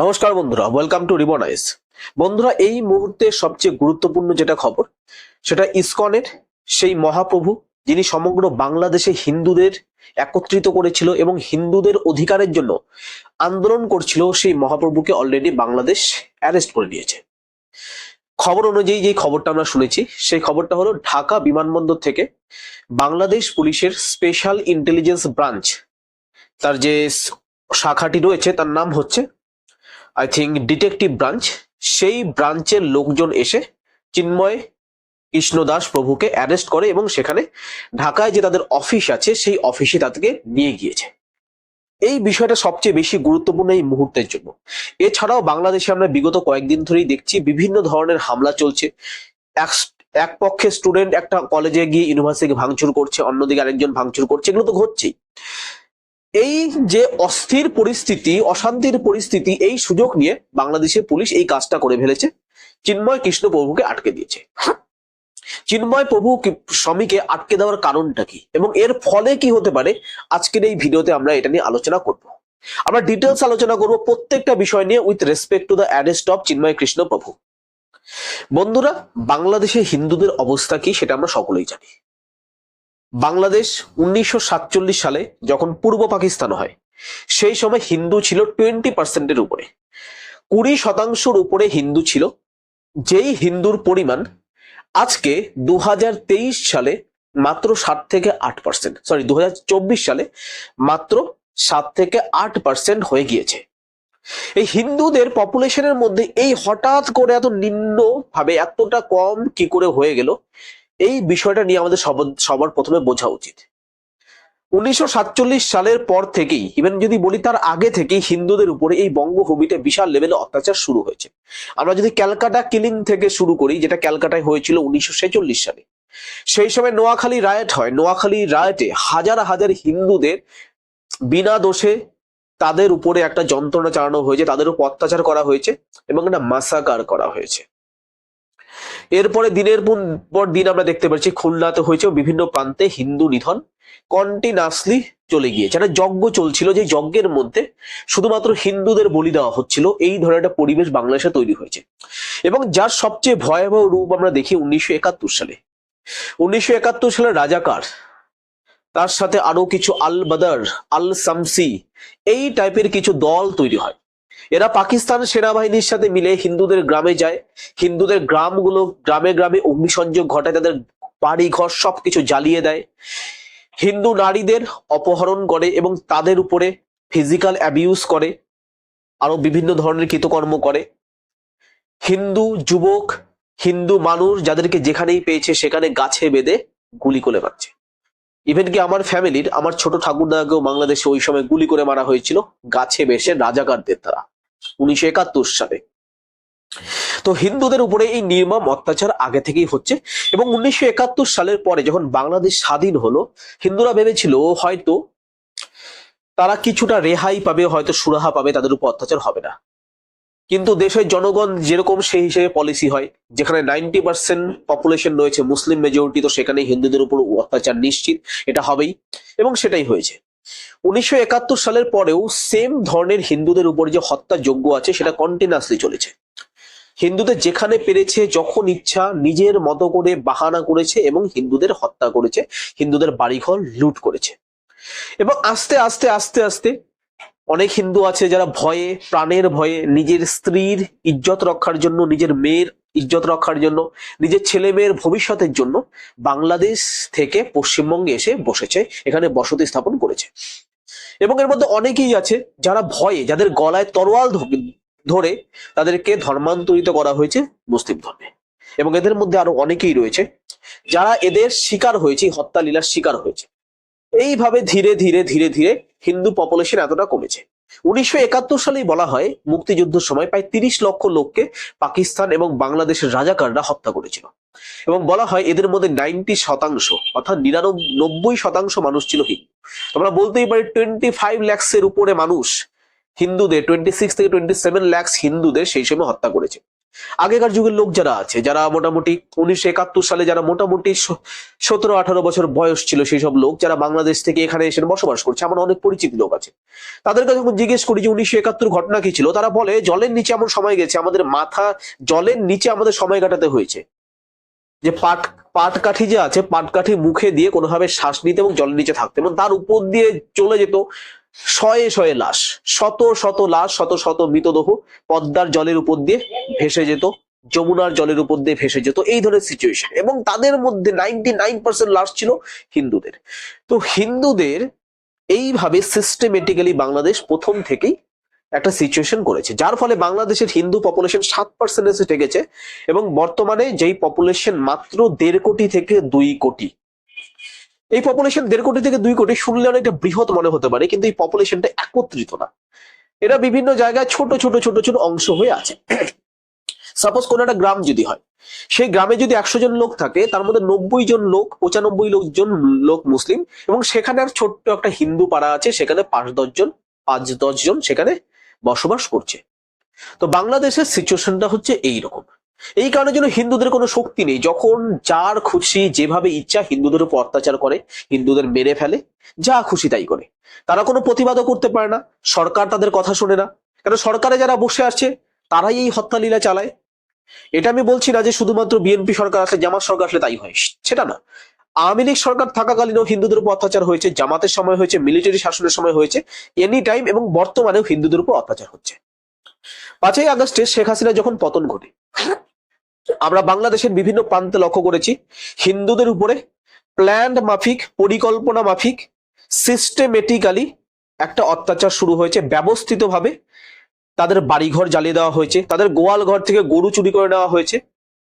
নমস্কার বন্ধুরা welcome to রিবনাইজ বন্ধুরা, এই মুহূর্তে সবচেয়ে গুরুত্বপূর্ণ যেটা খবর, সেটা ইসকনের সেই মহাপ্রভু, যিনি সমগ্র বাংলাদেশে হিন্দুদের একত্রিত করেছিল এবং হিন্দুদের অধিকারের জন্য আন্দোলন করছিল, সেই মহাপ্রভুকে অলরেডি বাংলাদেশ অ্যারেস্ট করে নিয়েছে খবর অনুযায়ী যে খবরটা আমরা শুনেছি, সেই খবরটা হলো ঢাকা বিমানবন্দর থেকে বাংলাদেশ পুলিশের স্পেশাল ইন্টেলিজেন্স ব্রাঞ্চ তার যে শাখাটি রয়েছে, তার নাম হচ্ছে আই থিঙ্ক ডিটেকটিভ ব্রাঞ্চ সেই ব্রাঞ্চের লোকজন এসে চিন্ময় কৃষ্ণদাস প্রভুকে অ্যারেস্ট করে এবং সেখানে ঢাকায় যে তাদের অফিস আছে, সেই অফিসে তাদেরকে নিয়ে গিয়েছে। এই বিষয়টা সবচেয়ে বেশি গুরুত্বপূর্ণ এই মুহূর্তের জন্য। এছাড়াও বাংলাদেশে আমরা বিগত কয়েকদিন ধরেই দেখছি বিভিন্ন ধরনের হামলা চলছে। এক পক্ষে স্টুডেন্ট একটা কলেজে গিয়ে ইউনিভার্সিটি ভাঙচুর করছে, অন্যদিকে আরেকজন ভাঙচুর করছে, এগুলো তো ঘটছেই। এই যে অস্থির পরিস্থিতি, অশান্তির পরিস্থিতি, এই সুযোগ নিয়ে বাংলাদেশের পুলিশ এই কাজটা করে ফেলেছে। চিন্ময় কৃষ্ণ প্রভুকে আটকে দিয়েছে। চিন্ময় প্রভু স্বামীকে আটকে দেওয়ার কারণটা কি? এবং এর ফলে কি হতে পারে? আজকের এই ভিডিওতে আমরা এটা নিয়ে আলোচনা করব। আমরা ডিটেলস আলোচনা করব প্রত্যেকটা বিষয় নিয়ে with respect to the arrest of Chinmoy Krishna Prabhu. বন্ধুরা, বাংলাদেশে হিন্দুদের অবস্থা কি সেটা আমরা সকলেই জানি। বাংলাদেশ উনিশশো সাতচল্লিশ সালে যখন পূর্ব পাকিস্তান হয়, সেই সময় হিন্দু ছিল টোয়েন্টি পার্সেন্টের উপরে। কুড়ি শতাংশের উপরে হিন্দু ছিল, যেই হিন্দুর পরিমাণ আজকে দুহাজার তেইশ সালে মাত্র সাত থেকে আট পার্সেন্ট সরি দু হাজার চব্বিশ সালে মাত্র সাত থেকে আট পার্সেন্ট হয়ে গিয়েছে। এই হিন্দুদের পপুলেশনের মধ্যে এই হঠাৎ করে এত নিম্ন ভাবে এতটা কম কি করে হয়ে গেল এই বিষয়টা নিয়ে আমাদের সব- সবার প্রথমে বোঝা উচিত। উনিশশো সাতচল্লিশ সালের পর থেকেই ইভেন যদি বলি তার আগে থেকেই হিন্দুদের উপরে এই বঙ্গভূমিতে বিশাল লেভেলে অত্যাচার শুরু হয়েছে। আমরা যদি ক্যালকাটা কিলিং থেকে শুরু করি, যেটা ক্যালকাটায় হয়েছিল উনিশশো ছেচল্লিশ সালে, সেই সময় নোয়াখালী রায়ট হয়। নোয়াখালী রায়টে হাজার হাজার হিন্দুদের বিনা দোষে তাদের উপরে একটা যন্ত্রণা চালানো হয়েছে তাদের উপর অত্যাচার করা হয়েছে এবং একটা মাসাকার করা হয়েছে। এরপরে দিনের পর- দিন আমরা দেখতে পাচ্ছি খুলনাতে হয়েছে বিভিন্ন প্রান্তে হিন্দু নিধন কন্টিনাসলি চলে গিয়েছে। একটা যজ্ঞ চলছিল যে যজ্ঞের মধ্যে শুধুমাত্র হিন্দুদের বলি দেওয়া হচ্ছিল। এই ধরনের একটা পরিবেশ বাংলাদেশে তৈরি হয়েছে। এবং যার সবচেয়ে ভয়াবহ রূপ আমরা দেখি উনিশশো একাত্তর সালে। উনিশশো একাত্তর সালে রাজাকার তার সাথে আরও কিছু আল বদর আল সামসি এই টাইপের কিছু দল তৈরি হয়। এরা পাকিস্তান সেনাবাহিনীর সাথে মিলে হিন্দুদের গ্রামে যায়। হিন্দুদের গ্রামগুলো গ্রামে গ্রামে অগ্নিসংযোগ ঘটায়, তাদের বাড়ি ঘর সবকিছু জ্বালিয়ে দেয়। হিন্দু নারীদের অপহরণ করে এবং তাদের উপরে ফিজিক্যাল অ্যাবিউজ করে, আরও বিভিন্ন ধরনের কৃতকর্ম করে। হিন্দু যুবক, হিন্দু মানুষ যাদেরকে যেখানেই পেয়েছে সেখানে গাছে বেঁধে গুলি করে মারছে। ইভেন কি আমার ফ্যামিলির আমার ছোট ঠাকুরদাকেও বাংলাদেশে ওই সময় গুলি করে মারা হয়েছিল। গাছে বেসে রাজাকারদের দ্বারা। উনিশশো একাত্তর সালে। তো হিন্দুদের উপরে এই নির্মম অত্যাচার আগে থেকেই হচ্ছে এবং উনিশশো একাত্তর সালের পরে যখন বাংলাদেশ স্বাধীন হলো, হিন্দুরা ভেবেছিল হয়তো তারা কিছুটা রেহাই পাবে, হয়তো সুরাহা পাবে, তাদের উপর অত্যাচার হবে না। কিন্তু দেশের জনগণ যেরকম সেই হিসেবে পলিসি হয়, যেখানে নাইনটি পার্সেন্ট পপুলেশন রয়েছে, মুসলিম মেজরিটি তো সেখানে হিন্দুদের উপর অত্যাচার নিশ্চিত, এটা হবেই এবং সেটাই হয়েছে। উনিশশো একাত্তর সালের পরেও সেম ধরনের হিন্দুদের উপর যে হত্যাযোগ্য আছে, সেটা কন্টিনিউসলি চলেছে। হিন্দুদের যেখানে পেরেছে, যখন ইচ্ছা, নিজের মতো করে বাহানা করেছে এবং হিন্দুদের হত্যা করেছে, হিন্দুদের বাড়িঘর লুট করেছে। এবং আস্তে আস্তে আস্তে আস্তে অনেক হিন্দু আছে যারা ভয়ে, প্রাণের ভয়ে, নিজের স্ত্রীর ইজ্জত রক্ষার জন্য, নিজের মেয়ের ইজ্জত রক্ষার জন্য, নিজের ছেলে মেয়ের ভবিষ্যতের জন্য বাংলাদেশ থেকে পশ্চিমবঙ্গে এসে বসেছে, এখানে বসতি স্থাপন করেছে এবং এর মধ্যে অনেকেই আছে যারা ভয়ে, যাদের গলায় তরোয়াল ধরে তাদেরকে ধর্মান্তরিত করা হয়েছে মুসলিম ধর্মে। এবং এদের মধ্যে আরও অনেকেই রয়েছে যারা এদের শিকার হয়েছে হত্যা লীলার শিকার হয়েছে। এইভাবে ধীরে ধীরে ধীরে ধীরে হিন্দু পপুলেশন এতটা কমেছে। উনিশশো একাত্তর সালেই বলা হয় মুক্তিযুদ্ধের সময় প্রায় তিরিশ লক্ষ লোককে পাকিস্তান এবং বাংলাদেশের রাজাকাররা হত্যা করেছিল। এবং বলা হয় এদের মধ্যে নাইনটি শতাংশ অর্থাৎ নিরানব্বই শতাংশ মানুষ ছিল হিন্দু। আমরা বলতেই পারি টোয়েন্টি ফাইভ ল্যাক্স এর উপরে মানুষ হিন্দুদের টোয়েন্টি সিক্স থেকে টোয়েন্টি সেভেন ল্যাক্স হিন্দুদের সেই সময় হত্যা করেছে। আগেকার যুগের লোক যারা আছে, যারা মোটামুটি উনিশশো একাত্তর সালে যারা মোটামুটি সতেরো আঠারো বছর বয়স ছিল সেই সব লোক, যারা বাংলাদেশ থেকে এখানে এসে বসবাস করছে আমার অনেক পরিচিত লোক আছে। তাদের কাছে যখন জিজ্ঞেস করি যে উনিশশো একাত্তর ঘটনা কি ছিল? তারা বলে, জলের নিচে এমন সময় গেছে, আমাদের মাথা জলের নিচে আমাদের সময় কাটাতে হয়েছে। যে পাট পাটকাঠি যে আছে, পাটকাঠি মুখে দিয়ে কোনোভাবে শ্বাস নিতে এবং জলের নিচে থাকতে এবং তার উপর দিয়ে চলে যেত শয়ে শয়ে লাশ, শত শত লাশ, শত শত মৃতদেহ পদ্মার জলের উপর দিয়ে ভেসে যেত, যমুনার জলের উপর দিয়ে ভেসে যেত, এই ধরনের সিচুয়েশন এবং তাদের মধ্যে নাইনটি নাইন পার্সেন্ট লাশ ছিল হিন্দুদের। তো হিন্দুদের এইভাবে সিস্টেমেটিক্যালি বাংলাদেশ প্রথম থেকেই একটা সিচুয়েশন করেছে। যার ফলে বাংলাদেশের হিন্দু পপুলেশন সাত পার্সেন্টেজে ঠেকেছে এবং বর্তমানে যেই পপুলেশন মাত্র দেড় কোটি থেকে দুই কোটি। এই পপুলেশন দেড় কোটি থেকে দুই কোটি শুনলে অনেকটা বৃহৎ মনে হতে পারে, কিন্তু এই পপুলেশনটা একত্রিত না। এরা বিভিন্ন জায়গায় ছোট ছোট ছোট ছোট অংশ হয়ে আছে। সাপোজ কোন একটা গ্রাম যদি হয়, সেই গ্রামে যদি একশো জন লোক থাকে, তার মধ্যে নব্বই জন লোক, পঁচানব্বই লোক জন লোক মুসলিম এবং সেখানে আর ছোট্ট একটা হিন্দু পাড়া আছে, সেখানে পাঁচ, দশ জন, পাঁচ, দশ জন, সেখানে বসবাস করছে। তো বাংলাদেশের সিচুয়েশনটা হচ্ছে এই রকম এই কারণে জন্য হিন্দুদের কোনো শক্তি নেই। যখন যার খুশি, যেভাবে ইচ্ছা হিন্দুদের উপর অত্যাচার করে, হিন্দুদের মেরে ফেলে, যা খুশি তাই করে। তারা কোনো প্রতিবাদও করতে পারে না। সরকার তাদের কথা শোনে না। কারণ সরকারে যারা বসে আসছে তারাই এই হত্যালীলা চালায়। এটা আমি বলছি না যে শুধুমাত্র বিএনপি সরকার আসলে, জামাত সরকার আসলে তাই হয়। সেটা না। আওয়ামী লীগ সরকার থাকাকালীনও হিন্দুদের উপর অত্যাচার হয়েছে, জামাতের সময় হয়েছে, মিলিটারি শাসনের সময় হয়েছে, এনি টাইম এবং বর্তমানেও হিন্দুদের উপর অত্যাচার হচ্ছে। পাঁচই আগস্টে শেখ হাসিনা যখন পতন ঘটে, আমরা বাংলাদেশের বিভিন্ন প্রান্তে লক্ষ্য করেছি, হিন্দুদের উপরে প্ল্যান্ড মাফিক, পরিকল্পনা মাফিক সিস্টেমেটিক্যালি একটা অত্যাচার শুরু হয়েছে, ব্যবস্থিতভাবে তাদের বাড়িঘর জ্বালিয়ে দেওয়া হয়েছে, তাদের গোয়াল ঘর থেকে গরু চুরি করে নেওয়া হয়েছে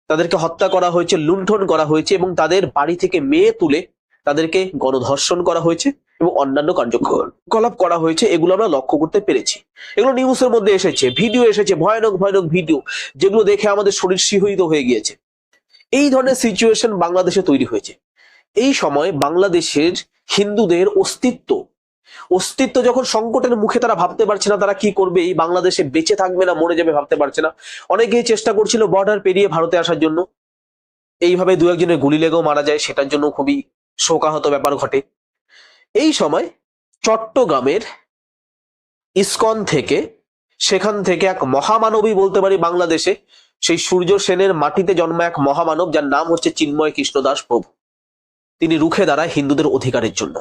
তাদেরকে হত্যা করা হয়েছে, লুণ্ঠন করা হয়েছে এবং তাদের বাড়ি থেকে মেয়ে তুলে তাদেরকে গণধর্ষণ করা হয়েছে এবং অন্যান্য কার্যকলাপ করা হয়েছে, এগুলো আমরা লক্ষ্য করতে পেরেছি। এগুলো নিউজের মধ্যে এসেছে ভিডিও এসেছে, ভয়ানক ভয়ানক ভিডিও যেগুলো দেখে আমাদের শরীর শিহরিত হয়ে গিয়েছে। এই ধরনের সিচুয়েশন বাংলাদেশে তৈরি হয়েছে। এই সময় বাংলাদেশের হিন্দুদের অস্তিত্ব অস্তিত্ব যখন সংকটের মুখে তারা ভাবতে পারছে না, তারা কি করবে? এই বাংলাদেশে বেঁচে থাকবে না, মরে যাবে ভাবতে পারছে না। অনেকেই চেষ্টা করছিল বর্ডার পেরিয়ে ভারতে আসার জন্য। এইভাবে দু একজনের গুলি লেগেও মারা যায়, সেটার জন্য খুবই শোকাহত ব্যাপার ঘটে। এই সময় চট্টগ্রামের ইসকন থেকে, সেখান থেকে এক মহামানবী বলতে পারি বাংলাদেশে, সেই সূর্য সেনের মাটিতে জন্মা এক মহামানব, যার নাম হচ্ছে চিন্ময় কৃষ্ণদাস প্রভু। তিনি রুখে দাঁড়ায় হিন্দুদের অধিকারের জন্য।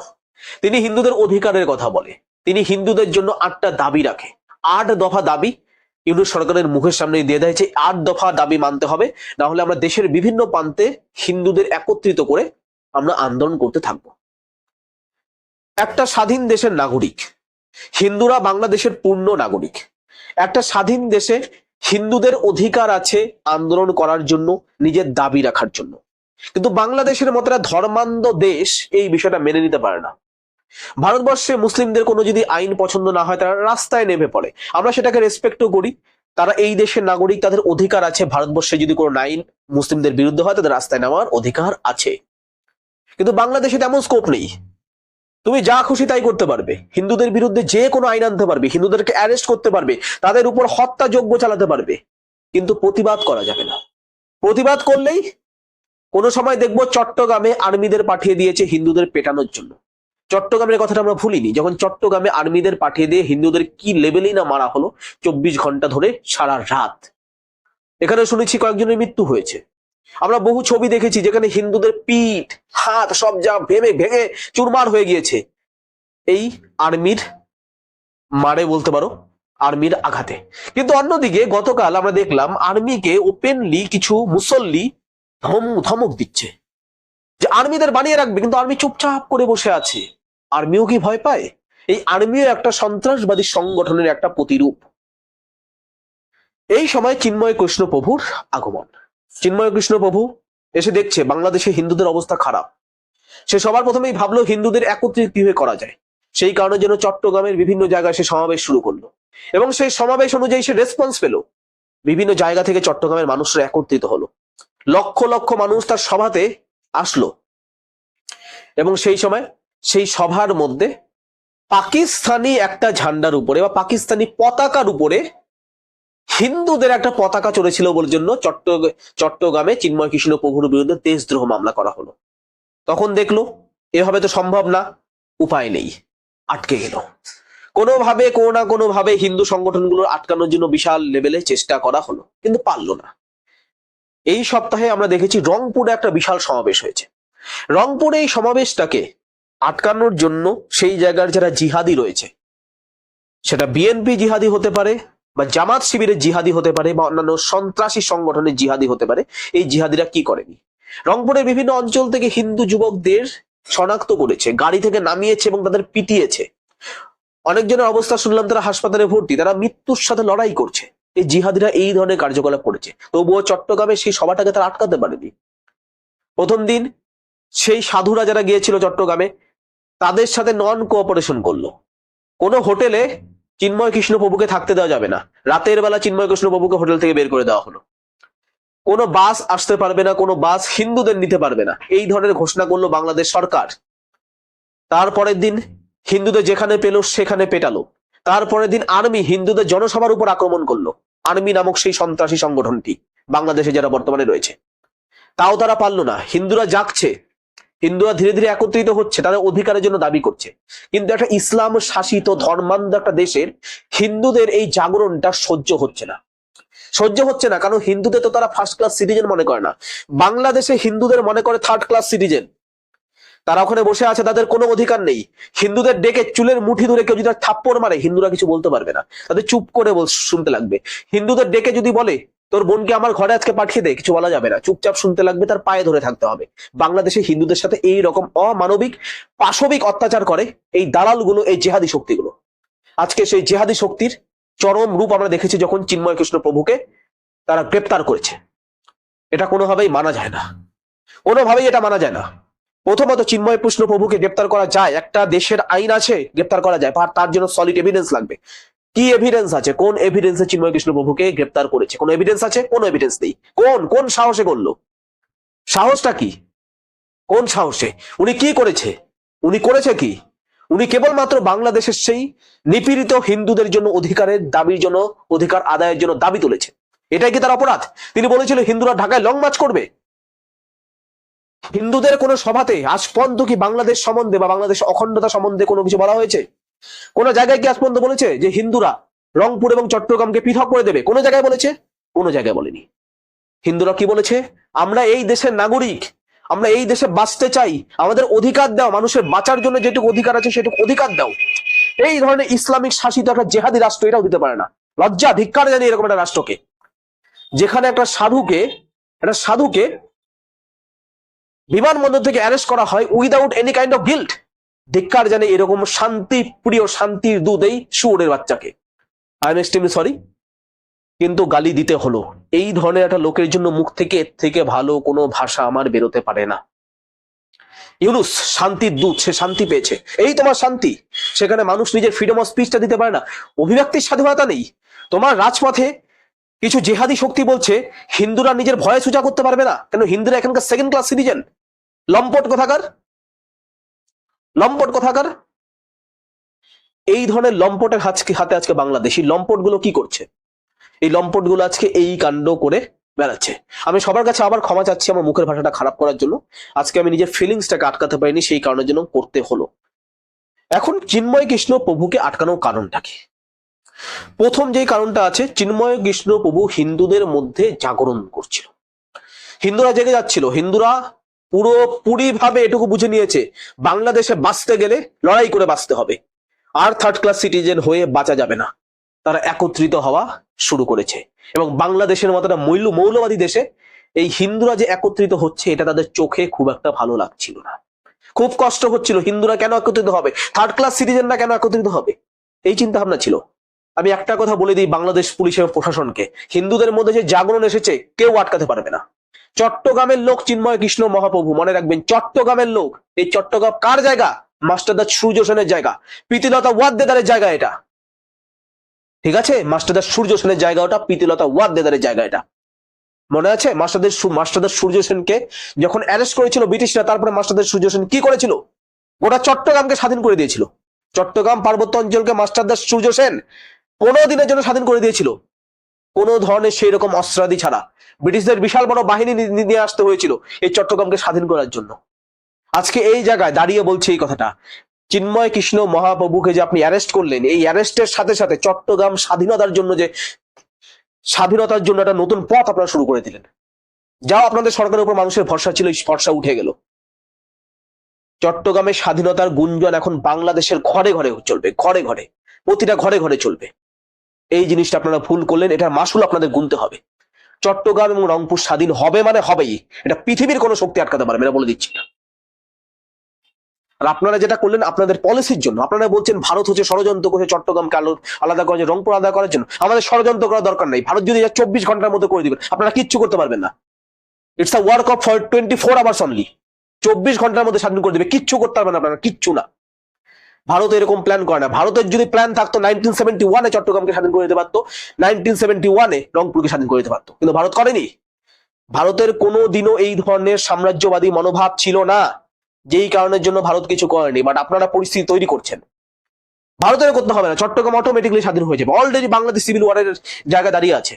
তিনি হিন্দুদের অধিকারের কথা বলে। তিনি হিন্দুদের জন্য আটটা দাবি রাখে। আট দফা দাবি ইউনিট সরকারের মুখের সামনে দিয়ে দেয় যে, আট দফা দাবি মানতে হবে না হলে আমরা দেশের বিভিন্ন প্রান্তে হিন্দুদের একত্রিত করে আমরা আন্দোলন করতে থাকব। একটা স্বাধীন দেশের নাগরিক, হিন্দুরা বাংলাদেশের পূর্ণ নাগরিক। একটা স্বাধীন দেশে হিন্দুদের অধিকার আছে আন্দোলন করার জন্য, নিজের দাবি রাখার জন্য। কিন্তু বাংলাদেশের মতো ধর্মান্ধ দেশ এই বিষয়টা মেনে নিতে পারে না। ভারতবর্ষে মুসলিমদের কোনো যদি আইন পছন্দ না হয়, তারা রাস্তায় নেমে পড়ে। আমরা সেটাকে রেসপেক্টও করি। তারা এই দেশের নাগরিক, তাদের অধিকার আছে। ভারতবর্ষে যদি কোনো আইন মুসলিমদের বিরুদ্ধে হয়, তাদের রাস্তায় নেওয়ার অধিকার আছে। কিন্তু বাংলাদেশে তেমন স্কোপ নেই। তুমি যা খুশি তাই করতে পারবে। হিন্দুদের বিরুদ্ধে যে কোনো আইন আনতে পারবে। হিন্দুদেরকে অ্যারেস্ট করতে পারবে। তাদের উপর হত্যাযোগ্য চালাতে পারবে। কিন্তু প্রতিবাদ করা যাবে না। প্রতিবাদ করলেই কোনো সময় দেখব চট্টগ্রামে আর্মিদের পাঠিয়ে দিয়েছে হিন্দুদের পেটানোর জন্য। চট্টগ্রামের কথাটা আমরা ভুলিনি। যখন চট্টগ্রামে আর্মিদের পাঠিয়ে দিয়ে হিন্দুদের কি লেভেলেই না মারা হলো, চব্বিশ ঘণ্টা ধরে সারা রাত। এখানে শুনেছি কয়েকজনের মৃত্যু হয়েছে। আমরা বহু ছবি দেখেছি যেখানে হিন্দুদের পিঠ, হাত সব যা ভেঙে ভেঙে চুরমার হয়ে গিয়েছে। এই আর্মির মারে বলতে পারো, আর্মির আঘাতে। কিন্তু অন্যদিকে গতকাল আমরা দেখলাম আর্মিকে ওপেনলি কিছু মুসল্লি ধম, ধমক দিচ্ছে। যে আর্মিদের বানিয়ে রাখবে, কিন্তু আর্মি চুপচাপ করে বসে আছে। আর্মিও কি ভয় পায়? এই আর্মিও একটা সন্ত্রাসবাদী সংগঠনের একটা প্রতিরূপ। এই সময় চিন্ময় কৃষ্ণ প্রভুর আগমন। চিন্ময় কৃষ্ণ প্রভু এসে দেখছে, বাংলাদেশে হিন্দুদের অবস্থা খারাপ। সে সবার প্রথমেই ভাবলো, হিন্দুদের একত্রিত কীভাবে করা যায়? সেই কারণে যেন চট্টগ্রামের বিভিন্ন জায়গায় সে সমাবেশ শুরু করল। এবং সেই সমাবেশ অনুযায়ী সে রেসপন্স পেল। বিভিন্ন জায়গা থেকে চট্টগ্রামের মানুষরা একত্রিত হলো। লক্ষ লক্ষ মানুষ তার সভাতে এবং সেই সময় সেই সভার মধ্যে পাকিস্তানি একটা ঝান্ডার উপরে বা পাকিস্তানি পতাকার উপরে হিন্দুদের একটা পতাকা চলেছিল বলে জন্য চট্ট চট্টগ্রামে চিন্ময় কৃষ্ণ প্রভুর বিরুদ্ধে দেশদ্রোহ মামলা করা হলো। তখন দেখল, এভাবে তো সম্ভব না, উপায় নেই, আটকে গেল। কোনোভাবে কোনো না কোনোভাবে হিন্দু সংগঠনগুলো আটকানোর জন্য বিশাল লেভেলে চেষ্টা করা হলো, কিন্তু পারল না। এই সপ্তাহে আমরা দেখেছি রংপুরে একটা বিশাল সমাবেশ হয়েছে। রংপুরে এই সমাবেশটাকে আটকানোর জন্য সেই জায়গার যারা জিহাদি রয়েছে, সেটা বিএনপি জিহাদি হতে পারে বা জামাত শিবিরের জিহাদি হতে পারে বা অন্যান্য সন্ত্রাসী সংগঠনের জিহাদি হতে পারে, এই জিহাদিরা কি করেনি? রংপুরের বিভিন্ন অঞ্চল থেকে হিন্দু যুবকদের শনাক্ত করেছে, গাড়ি থেকে নামিয়েছে এবং তাদের পিটিয়েছে। অনেকজনের অবস্থা শুনলাম তারা হাসপাতালে ভর্তি, তারা মৃত্যুর সাথে লড়াই করছে। এই জিহাদিরা এই ধরনের কার্যকলাপ করেছে। তবুও চট্টগ্রামে সেই সভাটাকে তারা আটকাতে পারেনি। প্রথম দিন সেই সাধুরা যারা গিয়েছিল চট্টগ্রামে, তাদের সাথে নন কোঅপারেশন করল। কোনো হোটেলে চিন্ময় কৃষ্ণ প্রভুকে থাকতে দেওয়া যাবে না। রাতের বেলা চিন্ময় কৃষ্ণ প্রভুকে হোটেল থেকে বের করে দেওয়া হলো। কোনো বাস আসতে পারবে না, কোনো বাস হিন্দুদের নিতে পারবে না। এই ধরনের ঘোষণা করল বাংলাদেশ সরকার। তারপরের দিন হিন্দুদের যেখানে পেল, সেখানে পেটালো। তারপরের দিন আর্মি হিন্দুদের জনসভার উপর আক্রমণ করল। আর্মি নামক সেই সন্ত্রাসী সংগঠনটি বাংলাদেশে যারা বর্তমানে রয়েছে। তাও তারা পারল না। হিন্দুরা জাগছে। হিন্দুরা ধীরে ধীরে একত্রিত হচ্ছে, তাদের অধিকারের জন্য দাবি করছে। কিন্তু একটা ইসলাম শাসিত ধর্মান্ধ একটা দেশের হিন্দুদের এই জাগরণটা সহ্য হচ্ছে না। সহ্য হচ্ছে না, কারণ হিন্দুদের তো তারা ফার্স্ট ক্লাস সিটিজেন মনে করে না। বাংলাদেশে হিন্দুদের মনে করে থার্ড ক্লাস সিটিজেন তারা ওখানে বসে আছে, তাদের কোনো অধিকার নেই। হিন্দুদের ডেকে চুলের মুঠি ধরে কেউ যদি থাপ্পড় মারে, হিন্দুরা কিছু বলতে পারবে না। তাদের চুপ করে শুনতে লাগবে। হিন্দুদের ডেকে যদি বলে, তোর বোনকে আমার ঘরে আজকে পাঠিয়ে দে কিছু বলা যাবে না। চুপচাপ শুনতে লাগবে, তার পায়ে ধরে থাকতে হবে। বাংলাদেশে হিন্দুদের সাথে এই রকম অমানবিক, পাশবিক অত্যাচার করে এই দালালগুলো, এই জেহাদি শক্তিগুলো। আজকে সেই জেহাদি শক্তির চরম রূপ আমরা দেখেছি যখন চিন্ময় কৃষ্ণ প্রভুকে তারা গ্রেপ্তার করেছে। এটা কোনোভাবেই মানা যায় না। কোনোভাবেই এটা মানা যায় না। প্রথমত চিন্ময় কৃষ্ণ প্রভুকে গ্রেপ্তার করা যায়। একটা দেশের আইন আছে, গ্রেপ্তার করা যায়, আর তার জন্য সলিড এভিডেন্স লাগবে। কি এভিডেন্স আছে? কোন এভিডেন্সে চিন্ময় কৃষ্ণ প্রভুকে গ্রেপ্তার করেছে? কোন এভিডেন্স আছে? কোন এভিডেন্স নেই। কোন? কোন সাহসে করল? সাহসটা কি? কোন সাহসে? উনি কি করেছে? উনি করেছে কি? উনি কেবলমাত্র বাংলাদেশের সেই নিপীড়িত হিন্দুদের জন্য অধিকারের দাবির জন্য, অধিকার আদায়ের জন্য দাবি তুলেছে এটাই কি তার অপরাধ? তিনি বলেছিল হিন্দুরা ঢাকায় লং মার্চ করবে। হিন্দুদের কোনো সভাতে আজ পর্যন্ত কি বাংলাদেশ সম্বন্ধে বা বাংলাদেশ অখণ্ডতা সম্বন্ধে কোনো কিছু বলা হয়েছে? কোন জায়গায় কি আজ পর্যন্ত বলেছে যে হিন্দুরা রংপুর এবং চট্টগ্রামকে পৃথক করে দেবে? কোন জায়গায় বলেছে? কোন জায়গায় বলেনি। হিন্দুরা কি বলেছে? আমরা এই দেশের নাগরিক, আমরা এই দেশে বাঁচতে চাই, আমাদের অধিকার দাও, মানুষের বাঁচার জন্য যেটুকু অধিকার আছে সেটুকু অধিকার দাও। এই ধরনের ইসলামিক শাসিত একটা জেহাদি রাষ্ট্র এটাও দিতে পারে না। লজ্জা, ধিক্কার জানি এরকম একটা রাষ্ট্রকে। যেখানে একটা সাধুকে একটা সাধুকে বিমানবন্দর থেকে অ্যারেস্ট করা হয় without any kind of guilt ধিক্কার জানে এরকম শান্তি, প্রিয় শান্তির দুধ এই শুয়োরের বাচ্চাকে। আই এম এক্সট্রিমলি সরি কিন্তু গালি দিতে হলো। এই ধরনের একটা লোকের জন্য মুখ থেকে, এর থেকে ভালো কোনো ভাষা আমার বেরোতে পারে না। ইউনুস, শান্তির দূত, সে শান্তি পেয়েছে। এই তোমার শান্তি, সেখানে মানুষ নিজের ফ্রিডম অফ স্পিচটা দিতে পারে না। অভিব্যক্তির স্বাধীনতা নেই। তোমার রাজপথে কিছু জেহাদি শক্তি বলছে, হিন্দুরা নিজের ভয়ে সুজা করতে পারবে না। কেন হিন্দুরা এখানকার সেকেন্ড ক্লাস সিটিজেন লম্পট কোথাকার? লম্পট কোথাকার? এই ধরনের লম্পটের হাতকে হাতে আজকে বাংলাদেশি? লম্পটগুলো কি করছে? এই লম্পটগুলো আজকে এই কাণ্ড করে বেড়াচ্ছে। আমি সবার কাছে আবার ক্ষমা চাচ্ছি আমার মুখের ভাষাটা খারাপ করার জন্য। আজকে আমি নিজের ফিলিংসটাকে আটকাতে পারিনি, সেই কারণের জন্য করতে হলো। এখন চিন্ময় কৃষ্ণ প্রভুকে আটকানোর কারণটা কি? প্রথম যে কারণটা আছে, চিন্ময় কৃষ্ণ প্রভু হিন্দুদের মধ্যে জাগরণ করছিল। হিন্দুরা জেগে যাচ্ছিল। হিন্দুরা পুরোপুরি ভাবে এটুকু বুঝে নিয়েছে, বাংলাদেশে বাঁচতে গেলে লড়াই করে বাঁচতে হবে। আর থার্ড ক্লাস সিটিজেন হয়ে বাঁচা যাবে না। তারা একত্রিত হওয়া শুরু করেছে। এবং বাংলাদেশের মতো মৌল, মৌলবাদী দেশে এই হিন্দুরা যে একত্রিত হচ্ছে, এটা তাদের চোখে খুব একটা ভালো লাগছিল না। খুব কষ্ট হচ্ছিল, হিন্দুরা কেন একত্রিত হবে? থার্ড ক্লাস সিটিজেনরা কেন একত্রিত হবে? এই চিন্তা ভাবনা ছিল। আমি একটা কথা বলে দিই বাংলাদেশ পুলিশ এবং প্রশাসনকে। হিন্দুদের মধ্যে যে জাগরণ এসেছে, কেউ আটকাতে পারবে না। চট্টগ্রামের লোক চিন্ময় কৃষ্ণ মহাপ্রভু, মনে রাখবেন চট্টগ্রামের লোক। এই চট্টগ্রাম কার জায়গা? মাস্টারদা সূর্য সেনের জায়গা। প্রীতিলতা ওয়াদ্দেদারের জায়গা এটা। ঠিক আছে? মাস্টারদা সূর্য সেনের জায়গা ওটা, প্রীতিলতা ওয়াদ্দেদারের জায়গা এটা। মনে আছে? মাস্টারদের সু- মাস্টারদা সূর্য সেনকে যখন অ্যারেস্ট করেছিল ব্রিটিশরা, তারপরে মাস্টারদের সূর্য সেন কি করেছিল? গোটা চট্টগ্রামকে স্বাধীন করে দিয়েছিল। চট্টগ্রাম পার্বত্য অঞ্চলকে মাস্টারদার সূর্য সেন পনেরো দিনের জন্য স্বাধীন করে দিয়েছিল। কোনো ধরনের সেই রকম অস্ত্রাদি ছাড়া। ব্রিটিশদের বিশাল বড় বাহিনী নিয়ে আসতে হয়েছিল এই চট্টগ্রামকে স্বাধীন করার জন্য। আজকে এই জায়গায় দাঁড়িয়ে বলছে এই কথাটা। চিন্ময় কৃষ্ণ মহাপ্রভুকে যে আপনি অ্যারেস্ট করলেন, এই অ্যারেস্টের সাথে সাথে চট্টগ্রাম স্বাধীনতার জন্য যে, স্বাধীনতার জন্য একটা নতুন পথ আপনারা শুরু করে দিলেন। যাও আপনাদের সরকারের উপর মানুষের ভরসা ছিল ভরসা উঠে গেল। চট্টগ্রামের স্বাধীনতার গুঞ্জন এখন বাংলাদেশের ঘরে ঘরে চলবে, ঘরে ঘরে। প্রতিটা ঘরে ঘরে চলবে। এই জিনিসটা আপনারা ভুল করলেন এটার মাসুল আপনাদের গুনতে হবে। চট্টগ্রাম এবং রংপুর স্বাধীন হবে মানে হবেই। এটা পৃথিবীর কোনো শক্তি আটকাতে পারবে না বলে দিচ্ছি না। আর আপনারা যেটা করলেন আপনাদের পলিসির জন্য আপনারা বলছেন ভারত হচ্ছে ষড়যন্ত্র করছে চট্টগ্রামকে আলো আলাদা জন্য, রংপুর আলাদা করার জন্য। আমাদের ষড়যন্ত্র করার দরকার নেই। ভারত যদি চব্বিশ ঘণ্টার মধ্যে করে দিবেন আপনারা কিচ্ছু করতে পারবেন না। It's a work of for twenty four hours only চব্বিশ ঘণ্টার মধ্যে স্বাধীন করে দিবে কিচ্ছু করতে পারবেন আপনারা কিচ্ছু না। ভারত এরকম প্ল্যান করে না। ভারতের যদি প্ল্যান থাকতো নাইনটিন সেভেন্টি ওয়ানে চট্টগ্রামকে স্বাধীন করে দিতে পারতো নাইনটিন সেভেন্টি ওয়ানে রংপুরকে স্বাধীন করে দিতে পারতো। কিন্তু ভারত করেনি। ভারতের কোনো দিনও এই ধরনের সাম্রাজ্যবাদী মনোভাব ছিল না, যেই কারণের জন্য ভারত কিছু করেনি। বাট আপনারা পরিস্থিতি তৈরি করছেন। ভারতের করতে হবে না। চট্টগ্রাম অটোমেটিকলি স্বাধীন হয়ে যাবে। অলরেডি বাংলাদেশ সিভিল ওয়ারের জায়গা দাঁড়িয়ে আছে।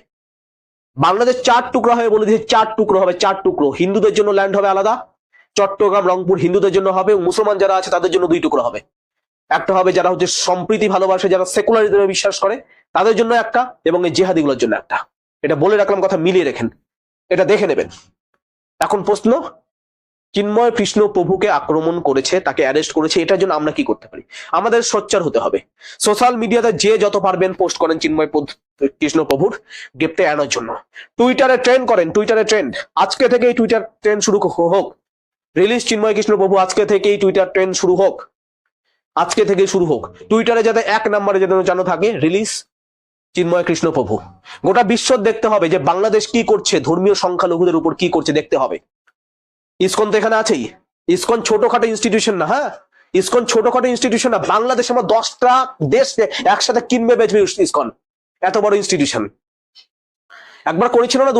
বাংলাদেশ চার টুকরো হবে বলে দিয়েছে। চার টুকরো হবে, চার টুকরো। হিন্দুদের জন্য ল্যান্ড হবে আলাদা। চট্টগ্রাম, রংপুর হিন্দুদের জন্য হবে। মুসলমান যারা আছে, তাদের জন্য দুই টুকরো হবে। একটা হবে যারা হচ্ছে সম্প্রীতি ভালোবাসে, যারা সেকুলারিজমে বিশ্বাস করে, তাদের জন্য একটা এবং এই জেহাদিগুলোর জন্য একটা। এটা বলে রাখলাম, কথা মিলিয়ে রেখেন। এটা দেখে নেবেন। এখন প্রশ্ন, চিন্ময় কৃষ্ণ প্রভুকে আক্রমণ করেছে, তাকে অ্যারেস্ট করেছে, এটার জন্য আমরা কি করতে পারি? আমাদের সোচ্চার হতে হবে। সোশ্যাল মিডিয়াতে যে যত পারবেন পোস্ট করেন চিন্ময় কৃষ্ণ প্রভুর গ্রেপ্টে আনার জন্য। টুইটারে ট্রেন্ড করেন টুইটারে ট্রেন্ড আজকে থেকেই টুইটার ট্রেন্ড শুরু হোক। রিলিজ চিন্ময় কৃষ্ণ প্রভু, আজকে থেকেই টুইটার ট্রেন্ড শুরু হোক। আজকে থেকে শুরু হোক। টুইটারে যাতে এক নম্বরে যেন জানো থাকে রিলিজ চিন্ময় কৃষ্ণ প্রভু। গোটা বিশ্ব দেখতে হবে যে বাংলাদেশ কি করছে, ধর্মীয় সংখ্যালঘুদের উপর কি করছে দেখতে হবে। ইসকন তো এখানে আছেই। ইসকন ছোটখাটো ইনস্টিটিউশন না হ্যাঁ? ইসকন ছোটখাটো ইনস্টিটিউশন না, বাংলাদেশ আমার দশটা দেশ একসাথে কিনবে, বেচবে ইসকন। এত বড় ইনস্টিটিউশন একবার করেছিল না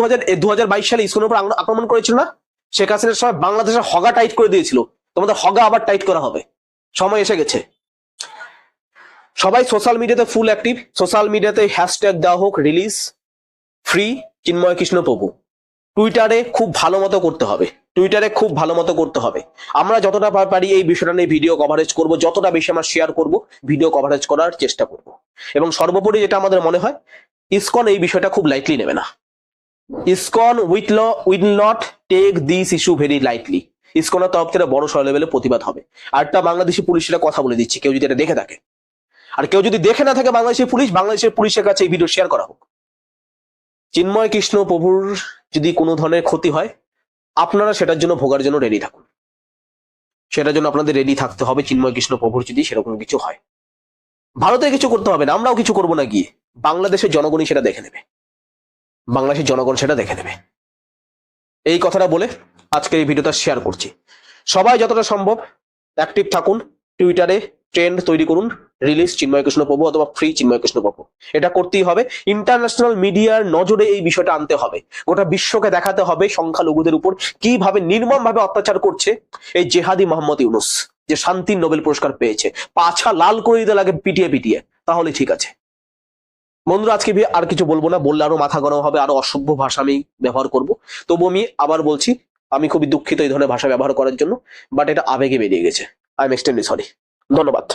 দু হাজার সালে ইসকনের উপর আক্রমণ করেছিল না? শেখ হাসিনার সময় বাংলাদেশের হগা টাইট করে দিয়েছিল। তোমাদের হগা আবার টাইট করা হবে। সময় এসে গেছে। সবাই সোশ্যাল মিডিয়াতে ফুল অ্যাক্টিভ সোশ্যাল মিডিয়াতে হ্যাশট্যাগ দেওয়া হোক রিলিজ ফ্রি চিন্ময় কৃষ্ণ প্রভু টুইটারে খুব ভালো মতো করতে হবে। টুইটারে খুব ভালো মতো করতে হবে। আমরা যতটা পারি এই বিষয়টা নিয়ে ভিডিও কভারেজ করব। যতটা বেশি আমরা শেয়ার করব ভিডিও কভারেজ করার চেষ্টা করব। এবং সর্বোপরি যেটা আমাদের মনে হয়, ইসকন এই বিষয়টা খুব লাইটলি নেবে না। ISKCON with law will not take this issue very lightly ইসকনের তরফ থেকে বড় সড় লেভেলে প্রতিবাদ হবে। আরটা বাংলাদেশি পুলিশেরা কথা বলে দিচ্ছি, কেউ যদি এটা দেখে থাকে। আর কেউ যদি দেখে না থাকে বাংলাদেশের পুলিশ, বাংলাদেশের পুলিশের কাছে এই ভিডিও শেয়ার করা হোক। চিন্ময় কৃষ্ণ প্রভুর যদি কোনো ধরনের ক্ষতি হয়, আপনারা সেটার জন্য ভোগার জন্য রেডি থাকুন। সেটার জন্য আপনাদের রেডি থাকতে হবে, চিন্ময় কৃষ্ণ প্রভুর যদি সেরকম কিছু হয়। ভারতে কিছু করতে হবে না, আমরাও কিছু করব না গিয়ে। বাংলাদেশের জনগণই সেটা দেখে নেবে। বাংলাদেশের জনগণ সেটা দেখে নেবে। এই কথাটা বলে আজকের এই ভিডিওটা শেয়ার করছি। সবাই যতটা সম্ভব অ্যাক্টিভ থাকুন টুইটারে ট্রেন্ড তৈরি করুন রিলিজ চিন্ময় কৃষ্ণ প্রভু অথবা ফ্রি চিন্ময় কৃষ্ণ প্রভু। এটা করতেই হবে। ইন্টারন্যাশনাল মিডিয়ার নজরে এই বিষয়টা আনতে হবে। গোটা বিশ্বকে দেখাতে হবে সংখ্যালঘুদের উপর কীভাবে নির্মম ভাবে অত্যাচার করছে এই জেহাদি মোহাম্মদ ইউনুস, যে শান্তির নোবেল পুরস্কার পেয়েছে। পাছা লাল করে দিতে লাগে পিটিয়ে পিটিয়ে। তাহলে ঠিক আছে। বন্ধুরা, আজকে আর কিছু বলব না। বললে আরও মাথা গরম হবে, আরও অসভ্য ভাষা আমি ব্যবহার করব। তবু আমি আবার বলছি, আমি খুবই দুঃখিত এই ধরনের ভাষা ব্যবহার করার জন্য বাট এটা আবেগে বেরিয়ে গেছে। আই এম এক্সটেন্ডলি সরি ধন্যবাদ।